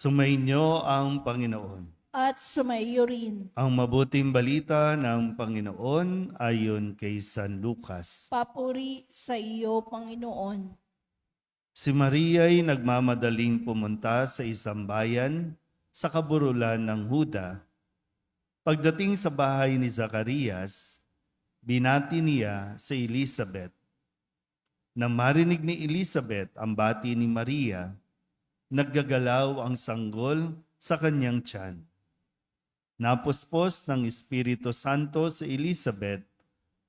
Sumainyo ang Panginoon. at sumaiyo rin. Ang mabuting balita ng Panginoon ayon kay San Lucas. Papuri sa iyo, Panginoon. Si Maria'y nagmamadaling pumunta sa isang bayan sa kaburulan ng Huda. Pagdating sa bahay ni Zacarias, binati niya si Elizabeth. Nang marinig ni Elizabeth ang bati ni Maria, naggagalaw ang sanggol sa kanyang tiyan. Napuspos ng Espiritu Santo si Elizabeth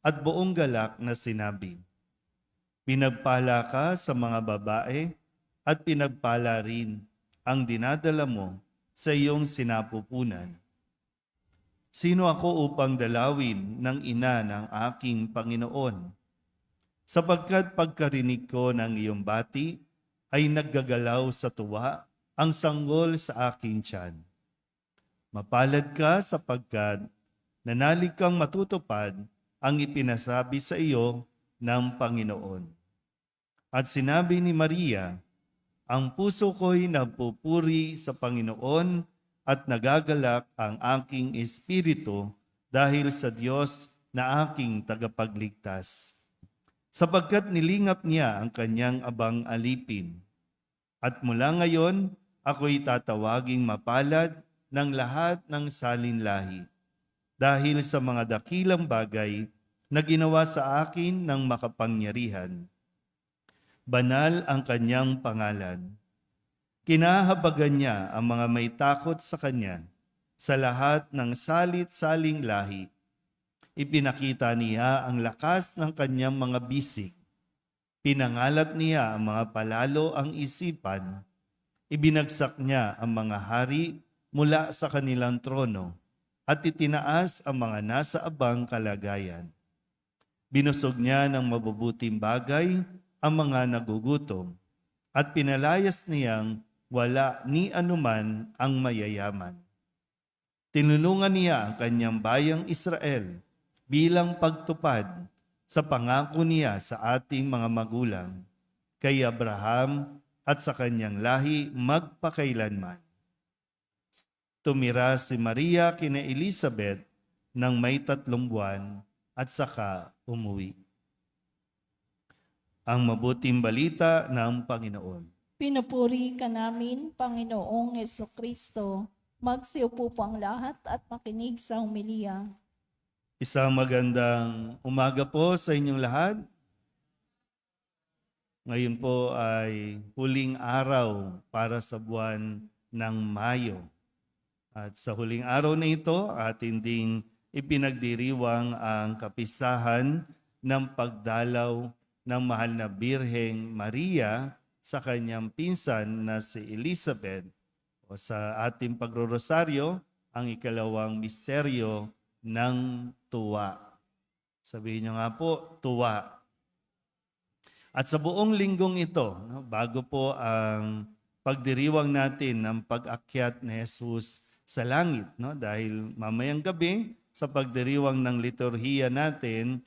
at buong galak na sinabi, Pinagpala ka sa mga babae at pinagpala rin ang dinadala mo sa iyong sinapupunan. Sino ako upang dalawin ng ina ng aking Panginoon? Sapagkat pagkarinig ko ng iyong bati, ay naggagalaw sa tuwa ang sanggol sa aking tiyan. Mapalad ka sapagkat nanalig kang matutupad ang ipinasabi sa iyo ng Panginoon. At sinabi ni Maria, Ang puso ko'y nagpupuri sa Panginoon at nagagalak ang aking espiritu dahil sa Diyos na aking tagapagligtas. Sapagkat nilingap niya ang kanyang abang alipin. At mula ngayon, ako'y tatawaging mapalad ng lahat ng salinlahi dahil sa mga dakilang bagay na ginawa sa akin ng makapangyarihan. Banal ang kanyang pangalan. Kinahabagan niya ang mga may takot sa kanya sa lahat ng salit-saling lahi. Ipinakita niya ang lakas ng kanyang mga bisig. Pinangalat niya ang mga palalo ang isipan. Ibinagsak niya ang mga hari mula sa kanilang trono at itinaas ang mga nasa abang kalagayan. Binusog niya ng mabubuting bagay ang mga nagugutom at pinalayas niyang wala ni anuman ang mayayaman. Tinulungan niya ang kanyang bayang Israel bilang pagtupad sa pangako niya sa ating mga magulang, kay Abraham at sa kanyang lahi magpakailanman. Tumira si Maria kina Elizabeth ng may tatlong buwan at saka umuwi. Ang mabuting balita ng Panginoon. Pinupuri ka namin, Panginoong Yeso Kristo. Magsiupo po ang lahat at makinig sa humiliya. Isang magandang umaga po sa inyong lahat. Ngayon po ay huling araw para sa buwan ng Mayo. At sa huling araw na ito, atin ding ipinagdiriwang ang kapisahan ng pagdalaw ng mahal na Birheng Maria sa kanyang pinsan na si Elizabeth o sa ating pagrorosaryo ang ikalawang misteryo ng tuwa. Sabihin niyo nga po, tuwa. At sa buong linggong ito, no, bago po ang pagdiriwang natin ng pag-akyat ni Jesus sa langit, no, dahil mamayang gabi sa pagdiriwang ng liturhiya natin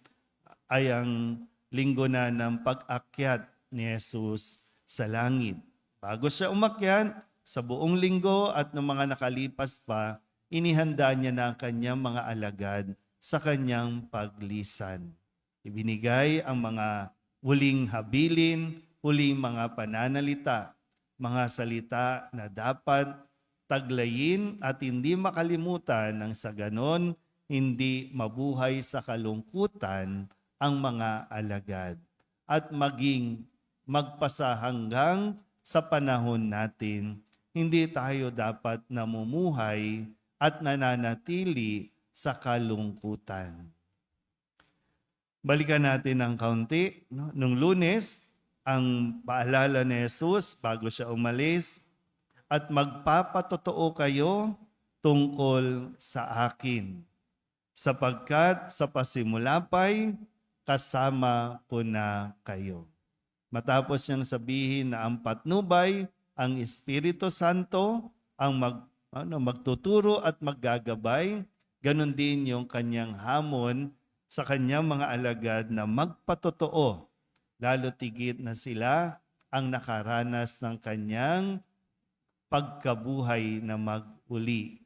ay ang linggo na ng pag-akyat ni Jesus sa langit. Bago siya umakyat, sa buong linggo at ng mga nakalipas pa, inihanda niya na ang kanyang mga alagad sa kanyang paglisan. Ibinigay ang mga huling habilin, huling mga pananalita, mga salita na dapat taglayin at hindi makalimutan ng sa ganon hindi mabuhay sa kalungkutan ang mga alagad at maging magpasa hanggang sa panahon natin. Hindi tayo dapat namumuhay at nananatili sa kalungkutan. Balikan natin ng kaunti. No? Nung lunes, ang paalala ni Jesus bago siya umalis, at magpapatotoo kayo tungkol sa akin. Sapagkat sa pasimula pa'y kasama ko na kayo. Matapos niyang sabihin na ang patnubay, ang Espiritu Santo, ang mag, ano, magtuturo at maggagabay, ganon din yung kanyang hamon sa kanyang mga alagad na magpatotoo, lalo tigit na sila ang nakaranas ng kanyang pagkabuhay na mag-uli.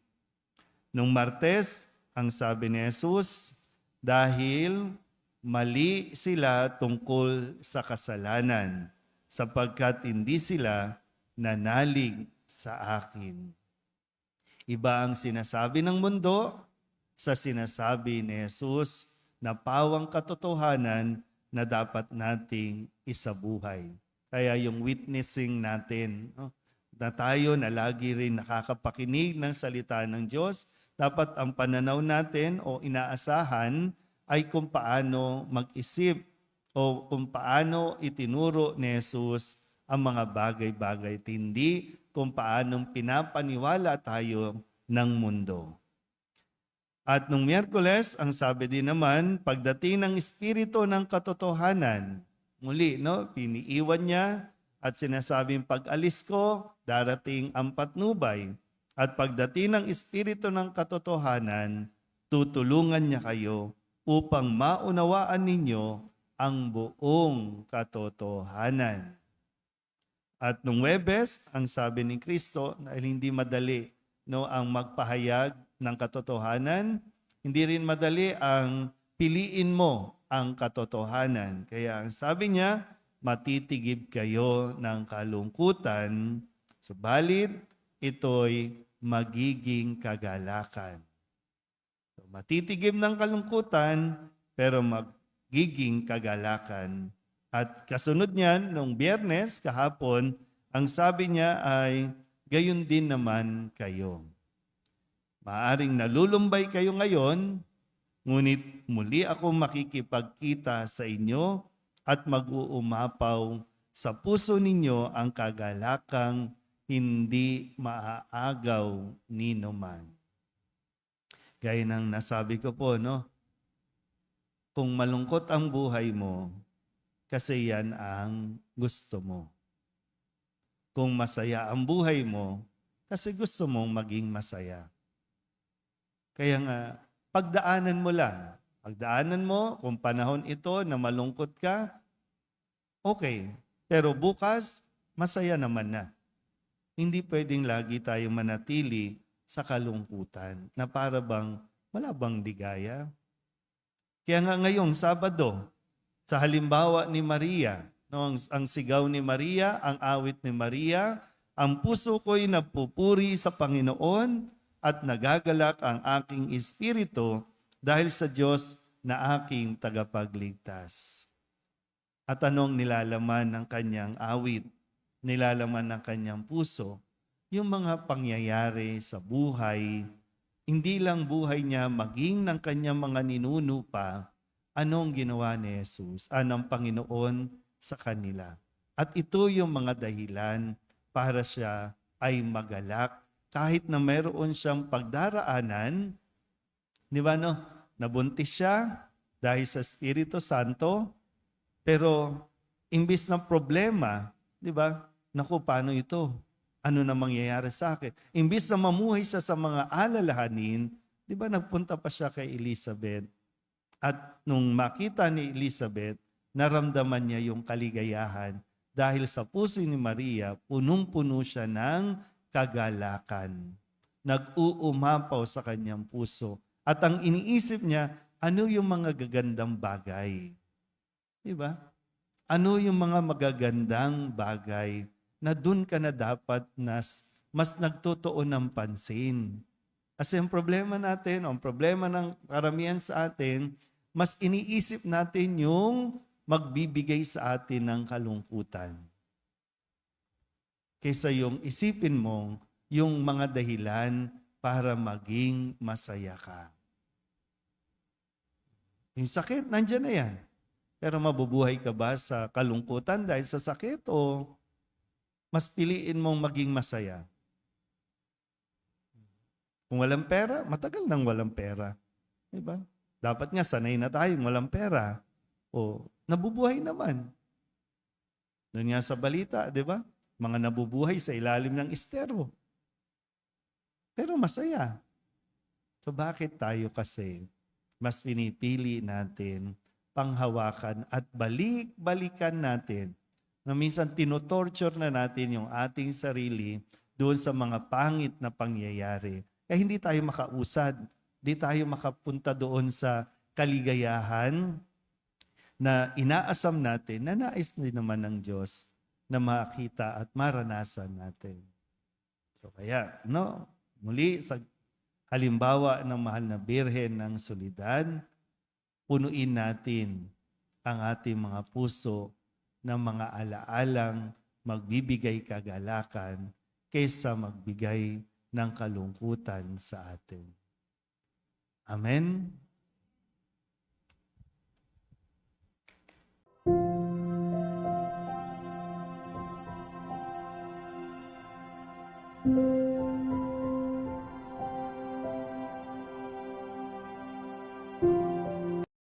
Nung Martes, ang sabi ni Jesus, dahil mali sila tungkol sa kasalanan, sapagkat hindi sila nanalig sa akin. Iba ang sinasabi ng mundo sa sinasabi ni Jesus na pawang katotohanan na dapat nating isabuhay. Kaya yung witnessing natin, no, na tayo na lagi rin nakakapakinig ng salita ng Diyos, dapat ang pananaw natin o inaasahan ay kung paano mag-isip o kung paano itinuro ni Jesus ang mga bagay-bagay, hindi kung paanong pinapaniwala tayo ng mundo. At nung Miyerkules, ang sabi din naman, pagdating ng Espiritu ng Katotohanan, muli, no, piniiwan niya at sinasabing pag-alis ko, darating ang patnubay. At pagdating ng Espiritu ng Katotohanan, tutulungan niya kayo upang maunawaan ninyo ang buong katotohanan. At nung Webes, ang sabi ni Kristo, dahil hindi madali no, ang magpahayag ng katotohanan, hindi rin madali ang piliin mo ang katotohanan. Kaya ang sabi niya, matitigib kayo ng kalungkutan, subalit ito'y magiging kagalakan. So, matitigib ng kalungkutan, pero magiging kagalakan. At kasunod niyan, nung biyernes, kahapon, ang sabi niya ay, gayon din naman kayo. Maaring nalulumbay kayo ngayon, ngunit muli ako makikipagkita sa inyo at mag-uumapaw sa puso ninyo ang kagalakang hindi maaagaw ni man. Gaya ng nasabi ko po, no? Kung malungkot ang buhay mo, kasi yan ang gusto mo. Kung masaya ang buhay mo, kasi gusto mong maging masaya. Kaya nga, pagdaanan mo lang. Pagdaanan mo, kung panahon ito na malungkot ka, okay. Pero bukas, masaya naman na. Hindi pwedeng lagi tayong manatili sa kalungkutan na para bang wala bang ligaya. Kaya nga ngayong Sabado, sa halimbawa ni Maria, no, ang, ang sigaw ni Maria, ang awit ni Maria, ang puso ko'y napupuri sa Panginoon at nagagalak ang aking espiritu dahil sa Diyos na aking tagapagligtas. At anong nilalaman ng kanyang awit? Nilalaman ng kanyang puso? Yung mga pangyayari sa buhay, hindi lang buhay niya maging ng kanyang mga ninuno pa, anong ginawa ni Jesus, anong Panginoon sa kanila. At ito yung mga dahilan para siya ay magalak kahit na mayroon siyang pagdaraanan, di ba no, nabuntis siya dahil sa Espiritu Santo, pero imbis na problema, di ba, naku, paano ito? Ano na mangyayari sa akin? Imbis na mamuhay siya sa mga alalahanin, di ba, nagpunta pa siya kay Elizabeth. At nung makita ni Elizabeth, naramdaman niya yung kaligayahan dahil sa puso ni Maria, punong-puno siya ng kagalakan. Nag-uumapaw sa kanyang puso. At ang iniisip niya, ano yung mga gagandang bagay? Di ba? Ano yung mga magagandang bagay na dun ka na dapat nas, mas nagtotoo ng pansin? Kasi ang problema natin, ang problema ng karamihan sa atin, mas iniisip natin yung magbibigay sa atin ng kalungkutan kaysa yung isipin mong yung mga dahilan para maging masaya ka. Yung sakit, nandyan na yan. Pero mabubuhay ka ba sa kalungkutan dahil sa sakit o mas piliin mong maging masaya? Kung walang pera, matagal nang walang pera. Diba? Dapat nga sanay na tayong walang pera. O nabubuhay naman. Doon nga sa balita, di ba? mga nabubuhay sa ilalim ng esterbo. Pero masaya. So bakit tayo kasi mas pinipili natin panghawakan at balik-balikan natin na minsan tinotorture na natin yung ating sarili doon sa mga pangit na pangyayari. Kaya hindi tayo makausad, hindi tayo makapunta doon sa kaligayahan na inaasam natin na nais din naman ng Diyos na makita at maranasan natin. So kaya, no, muli sa halimbawa ng mahal na Birhen ng Solidad, punuin natin ang ating mga puso ng mga alaalang magbibigay kagalakan kaysa magbigay ng kalungkutan sa atin. Amen.